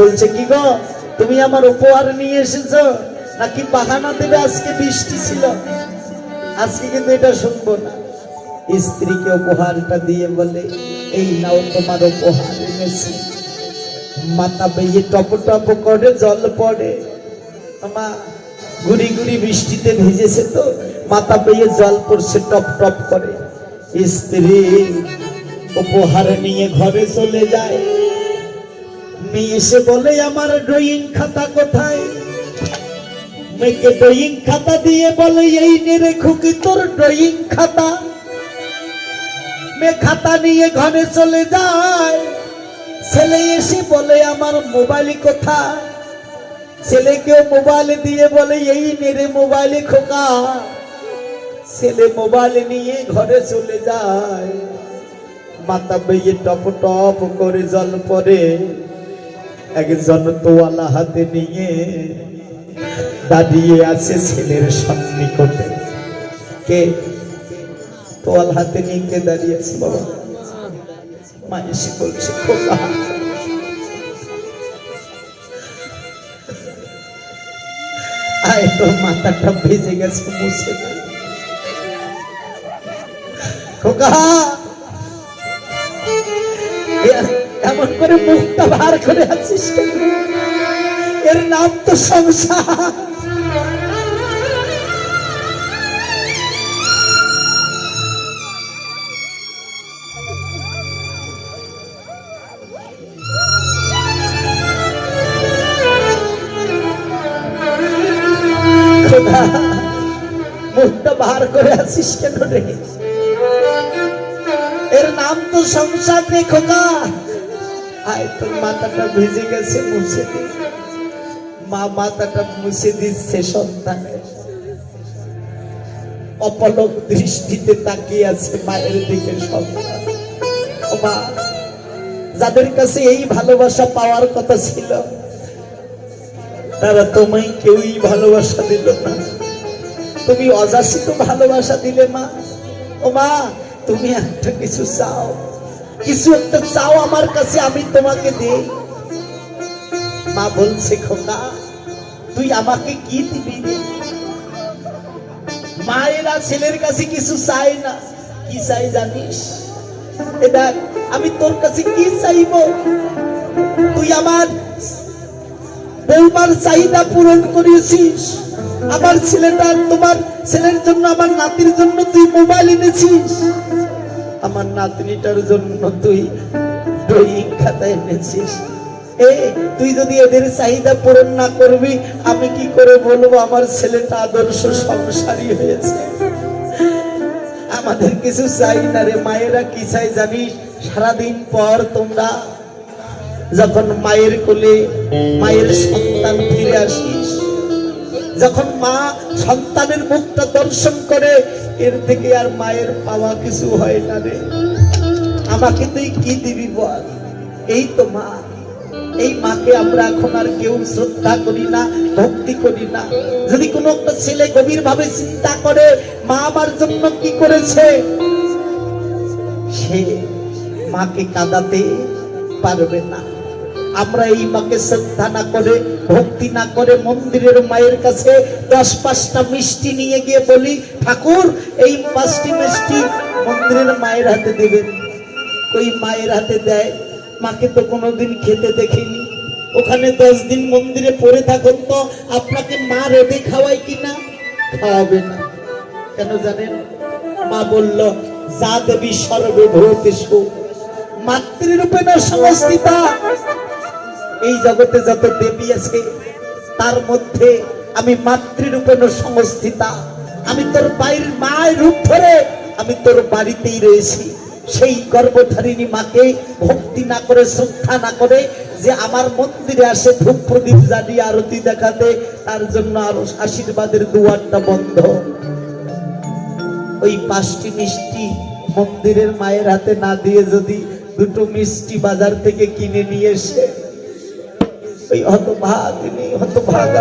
বলছে, কি গো, তুমি আমার উপহার নিয়ে এসেছ? নাকি বাহানা দেবে? আজকে বৃষ্টি ছিল। আজকে কিন্তু এটা শুনব না। স্ত্রীকে উপহারটা দিয়ে বলে, এই নাও তোমার উপহার এনেছি। মাথা বেয়ে টপ টপ করে জল পড়ে। আমা গুড়ি গুড়ি বৃষ্টিতে ভিজেছে তো, মাথা বেয়ে জল পড়ছে টপ টপ করে। স্ত্রী উপহার নিয়ে ঘরে চলে যায়। মেয়ে বলে, আমার ড্রয়িং খাতা কোথায়? মেয়েকে ড্রয়িং খাতা দিয়ে বলে, এই নেড়ে খুকি, তোর ড্রয়িং খাতা। মেয়ে খাতা নিয়ে ঘরে চলে যায়। ছেলে এসে বলে, আমার মোবাইল কোথায়? ছেলেকেও মোবাইল দিয়ে বলে, এই নেড়ে মোবাইল খোকা। ছেলে মোবাইল নিয়ে ঘরে চলে যায়। মাতা বেয়ে টপ টপ করে জল পরে। একজন তোয়ালা হাতে নিয়ে দাঁড়িয়ে আছে ছেলের সন্নিকটে। কে? তোয়াল হাতে নিয়ে কে দাঁড়িয়ে আছে বাবা? মা বলছে মাথাটা ভেজে গেছে, মুছে খোকা! এমন করে মুখটা বার করে আছিস? এর নাম তো সংসার। এর নাম তো সংসার রে খোকা আয় তোর ভিজে গেছে, মুছে দে। মা মুছে দিচ্ছে সন্তানের। অপলক দৃষ্টিতে তাকিয়ে আছে মায়ের দিকে সন্তান। যাদের কাছে এই ভালোবাসা পাওয়ার কথা ছিল, তারা তোমায় কেউই ভালোবাসা দিল না। তুমি অযাচিত ভালোবাসা দিলে মা। ও মা, তুমি একটা কিছু চাও। কিছু একটা চাও আমার কাছে, আমি তোমাকে মা বলছে, খোকা, তুই আমাকে কি দিবি মায়েরা ছেলের কাছে কিছু চাই না। কি চাই জানিস? আমি তোর কাছে কি চাইব? তুই আমার বৌমার চাহিদা পূরণ করিয়েছিস আমার ছেলেটা, তোমার ছেলের জন্য, আমার নাতির জন্য তুই মোবাইল এনেছিস। আমার নাতনিটার জন্য তুই ড্রয়িং খাতা এনেছিস। এ, তুই যদি এদের চাহিদা পূরণ না করবি, আমি কি করে বলব আমার ছেলেটা আদর্শ সংসারী হয়েছে? আমাদের কিছু চাই না রে, মায়েরা কি চাই জানিস? সারাদিন পর তোমরা যখন মায়ের কোলে, মায়ের সন্তান ফিরে আসিস। যখন মা সন্তানের মুখটা দর্শন করে, এর থেকে আর মায়ের পাওয়া কিছু হয় না রে। আমাকে তুই কি দিবি বল? এই তো মা। এই মাকে আমরা এখন আর কেউ শ্রদ্ধা করি না, ভক্তি করি না। যদি কোনো একটা ছেলে গভীর ভাবে চিন্তা করে, মা আমার জন্য কি করেছে? সে মাকে কাঁদাতে পারবে না। আমরা এই মাকে শ্রদ্ধা না করে, ভক্তি না করে মন্দিরের মায়ের কাছে দশ পাঁচটা মিষ্টি নিয়ে গিয়ে বলি, ঠাকুর, এই পাঁচটি মিষ্টি মন্দিরের মায়ের হাতে দেবেন। ওই মায়ের হাতে দেয়। মাকে তো কোনোদিন খেতে দেখিনি। ওখানে দশ দিন মন্দিরে পড়ে থাকুন তো, আপনাকে মা রেঁধে খাওয়াই কিনা? খাওয়াবে না। কেন জানেন? মা বলল, যা দেবী সর্বভূতেষু, মাতৃরূপে না সংস্থিতা এই জগতে যত দেবী আছে, তার মধ্যে আমি মাতৃরূপে সংস্থিতা। আমি তোর বাড়ির মায়ের রূপ ধরে আমি তোর বাড়িতেই রয়েছি। সেই গর্ভধারিণী মাকে ভক্তি না করে, শ্রদ্ধা না করে যে আমার মন্দিরে আসে ধূপ প্রদীপ জ্বালিয়ে আরতি দেখাতে, তার জন্য আরও আশীর্বাদের দুয়ারটা বন্ধ। ওই পাঁচটি মিষ্টি মন্দিরের মায়ের হাতে না দিয়ে যদি দুটো মিষ্টি বাজার থেকে কিনে নিয়ে এসে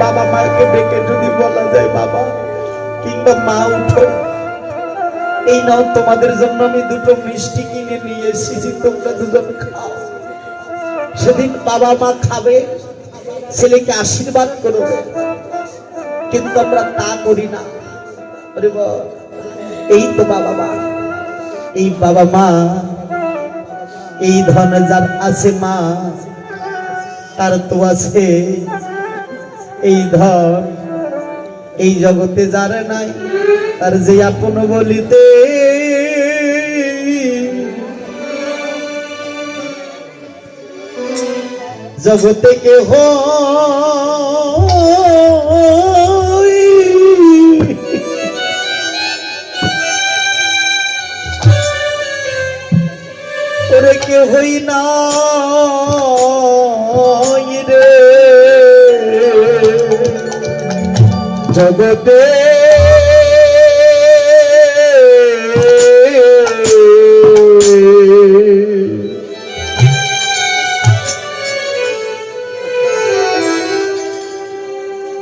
বাবা মাকে ডেকে যদি বলা যায়, বাবা, কিংবা মা, উঠো। এই নাও, তোমাদের জন্য আমি দুটো মিষ্টি কিনে নিয়ে এসেছি, তোমরা দুজন খাও। সেদিন বাবা মা খাবে, ছেলেকে আশীর্বাদ করবে। কিন্তু আমরা তা করি না। এই তো বাবা মা। এই বাবা মা, এই ধন যার আছে মা তার তো আছে এই ধন এই জগতে যার নাই তার যে আপন বলিতে জগতে কেহ ওরে কে হই না জগতে।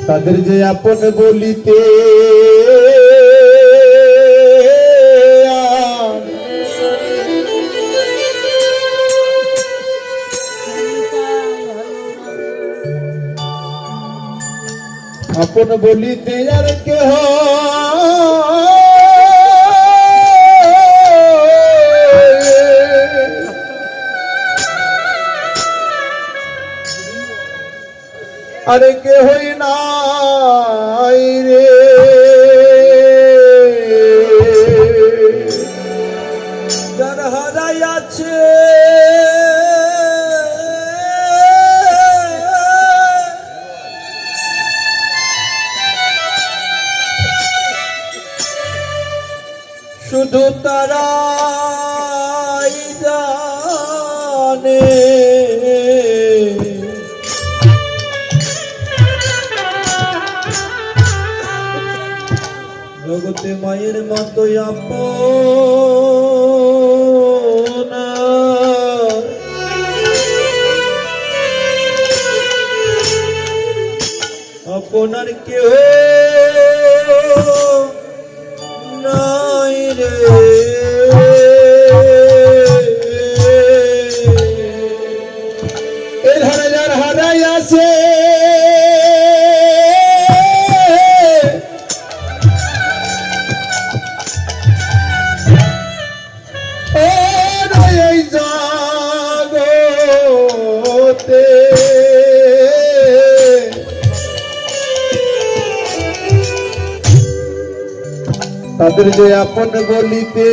তাদের যে আপন বলিতে আপন বলিতে আর কেহ আরে কেহই নাই রে। শুধু তারাই জানে। জগতে মায়ের মতো আপন। আপনার কেউ তাদের যে আপন বলিতে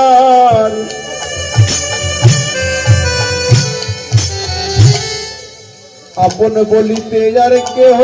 আর। আপন বলিতে আর কেহ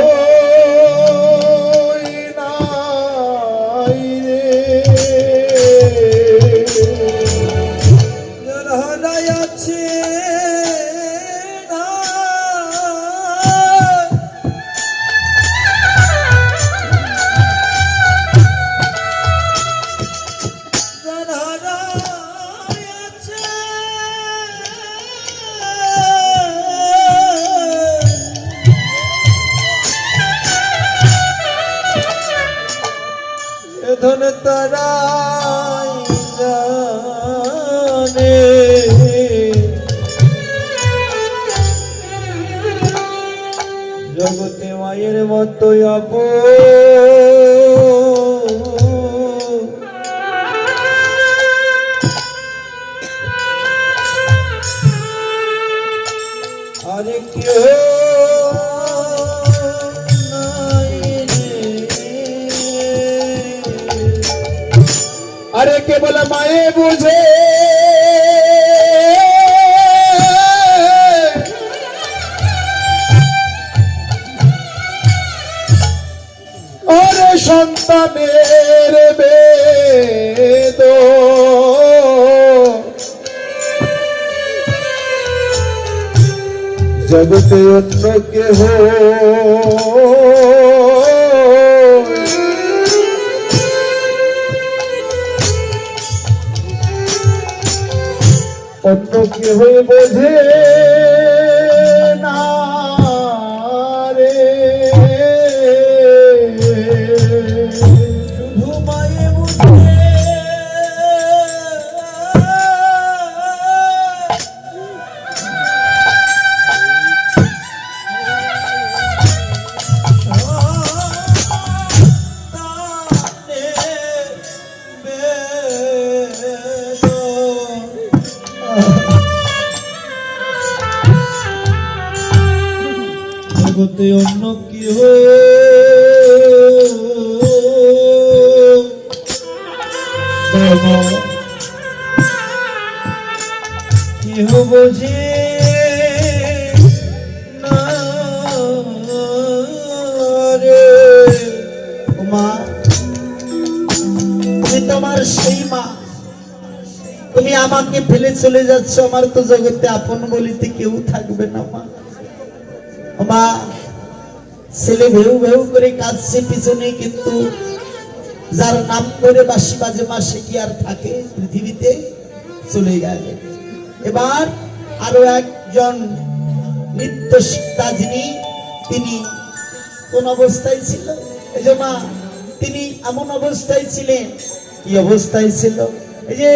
জগতে মায়ের মতো আপন আরে কেবল মায়ে বুঝে। আরে সন্তানের বেদ। জগতে অন্য কেহ অন্য কেহ বোঝে না? জগতে অন্য মা, তুমি তোমার তুমি আমাকে ফেলে চলে যাচ্ছ, আমার তো জগতে আপন বলিতে কেউ থাকবে না, মা। মা, ছেলে ভেউ ভেউ করে কাঁদছে পিছনে, কিন্তু যার নাম করে বাসি বাজে মা, সে কি আর থাকে পৃথিবীতে? চলে গেলে। এবার আরও একজন নৃত্য শিক্ষা যিনি, তিনি কোন অবস্থায় ছিল? এই যে মা, তিনি এমন অবস্থায় ছিলেন। কি অবস্থায় ছিল? এই যে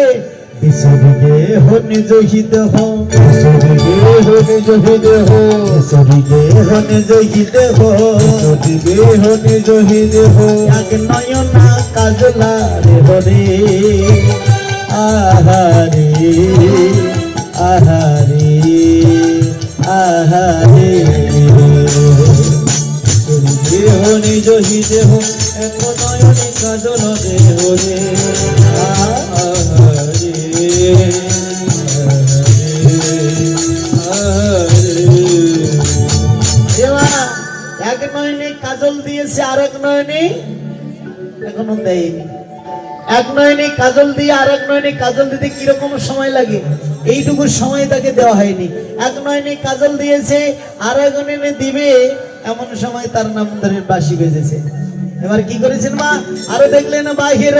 বিসরিগে হো নিজ হিদ হো সরিগে হনে জহিদে হো বিসরিগে হো নিজ হিদ হো সরিগে হনে জহিদে হো এক নয়না কাজলা রে হরে আহারে আহারে আহারে সরিগে হনে জহিদে হো এক নয়নে কাজল রে এক নয়নে কাজল দিয়েছে আর এক নয়নে এখনও দেয়নি। এক নয়নে কাজল দিয়ে আর এক নয়নে কাজল দিতে কীরকম সময় লাগে? এইটুকু সময় তাকে দেওয়া হয়নি। এক নয়নে কাজল দিয়েছে, আর এক নয়নে দিবে, এমন সময় তার নাম ধরে বাসি বেজেছে। এবার কি করেছেন মা? আরও দেখলেন বাহির?